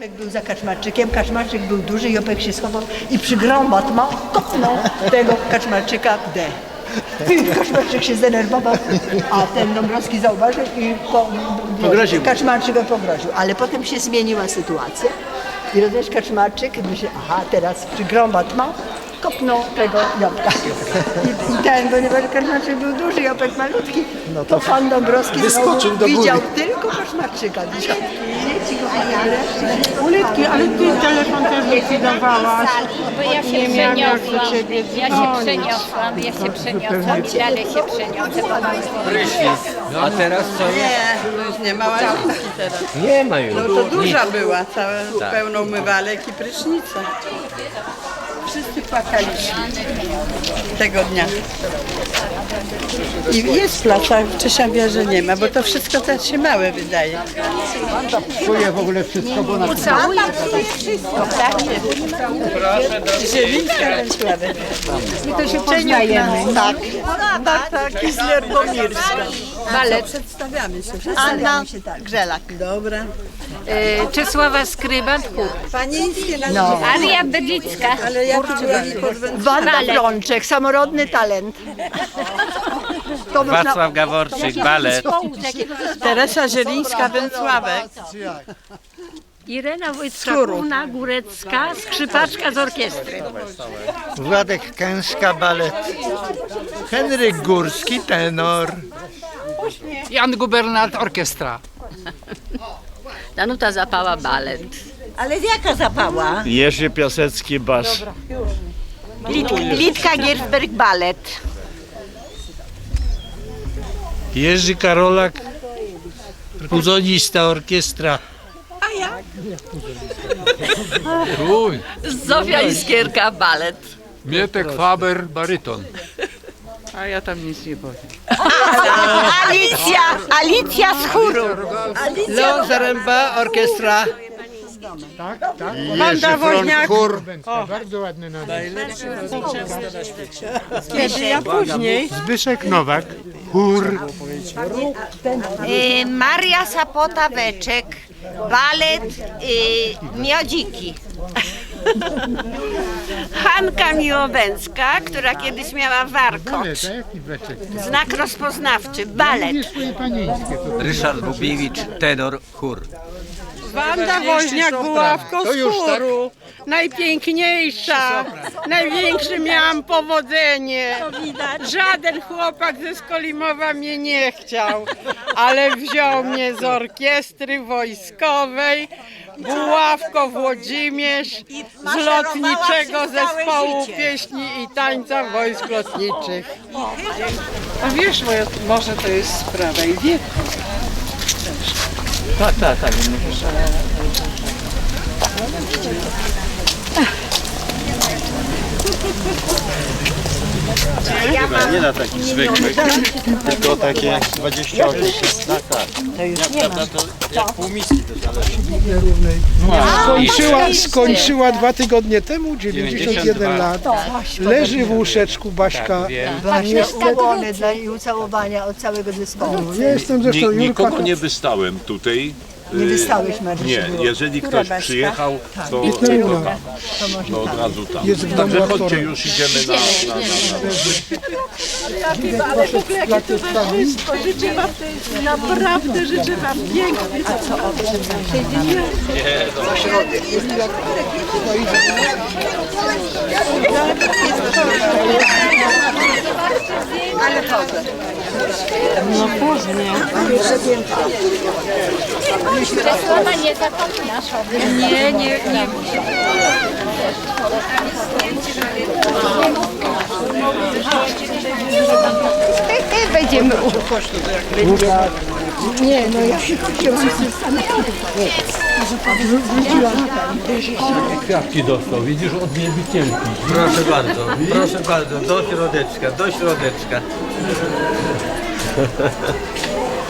Jopek był za kaczmarczykiem, kaczmarczyk był duży, Jopek się schował i przygrąbat ma, kopnął tego kaczmarczyka w. I kaczmarczyk się zdenerwował, a ten Dąbrowski zauważył i po, Pogroził. kaczmarczyk go pogroził. Ale potem się zmieniła sytuacja i rozumiesz, kaczmarczyk myśli, aha, teraz przygrąbat ma, kopnął tego Jopka. I, I ten, ponieważ kaczmarczyk był duży, Jopek malutki, no to, pan Dąbrowski Wyskoczył znowu do góry. widział tylko kaczmarczyka dzisiaj. Ulitki, ale ty telefon też likwidowałaś. Bo ja się Nie miałam jak do przeniosłam. ciebie Ja się dzwonić. przeniosłam, ja się przeniosłam i dalej się przeniosę. A teraz co? Nie, to już nie ma łazienki teraz. Nie ma już. No to duża była, całe pełno umywalek i prysznica. Wszyscy płakaliśmy tego dnia. I jest placa w Czesiawierze nie ma, bo to wszystko teraz się małe wydaje. Czuję w ogóle wszystko, bo na Zielińska Węcławy. To się poznajemy. Tak, tak, tak, i z Lerbomirska. Balet. Przedstawiamy się. Anna Grzelak. Dobra. Y, Czesława Skrybat, chór. Panieńskie na No. Aria Bedzicka. Ale ja tu byłam i pod Węcławem. Wanda. Brączek, samorodny talent. To. Wacław Gaworczyk, balet. Teresa Zielińska Węcławek. Irena Wojtkowna Górecka, skrzypaczka z orkiestry. Władek Kęska, balet. Henryk Górski, tenor. Jan Gubernat Orkiestra. Danuta Zapała, balet. Ale jaka zapała? Jerzy Piasecki, bas. Lit, Litka Giersberg Ballet. Jerzy Karolak, puzonista orkiestra. Uj, Zofia Iskierka, balet. Mietek Faber, baryton. A ja tam nic nie powiem. Alicja, Alicja z chóru. Leon Zaręba, orkiestra. Wanda Woźniak. Chór. Bardzo ładny nadaj. Kiedy ja później. Zbyszek Nowak, chór. Y, Maria Sapota Weczek. Balet y, Miodziki. Hanka Miłowęcka, która kiedyś miała jaki beczek? Znak rozpoznawczy. Balet. swoje panieńskie. Ryszard Bubiewicz, tenor, chór. Wanda Woźniak była w To już tak. Najpiękniejsza. Największe miałam powodzenie. Żaden chłopak ze Skolimowa mnie nie chciał, ale wziął mnie z orkiestry wojskowej. Buławko Włodzimierz z lotniczego zespołu pieśni i tańca wojsk lotniczych. A wiesz, moja, może to jest sprawa i wieku. Tak, tak, tak. Nie na takich zwykłych, tylko takie 28. Tak, tak. To już nie ma. To jak pół miski to zależy. Skończyła, skończyła dwa tygodnie temu, 91 92. lat. Leży w łóżeczku Baśka. Właśnie ukłony dla i ucałowania od całego zespołu. Ja jestem zresztą Ni- Jurka. Nikogo nie wystałem tutaj. Nie Y, wystałeś. Nie, jeżeli ktoś przyjechał, to, to Jest Jura. tam. No od razu tam. Jest w domu Także chodźcie, aktorem. już idziemy na... na, na, na. Czesława nie zapominasz o tym. Nie, nie, nie. Będziemy Nie, no ja się chciałam Kwiatki dostał, widzisz, od niebicielki. Proszę bardzo, proszę bardzo, do środeczka, do środeczka.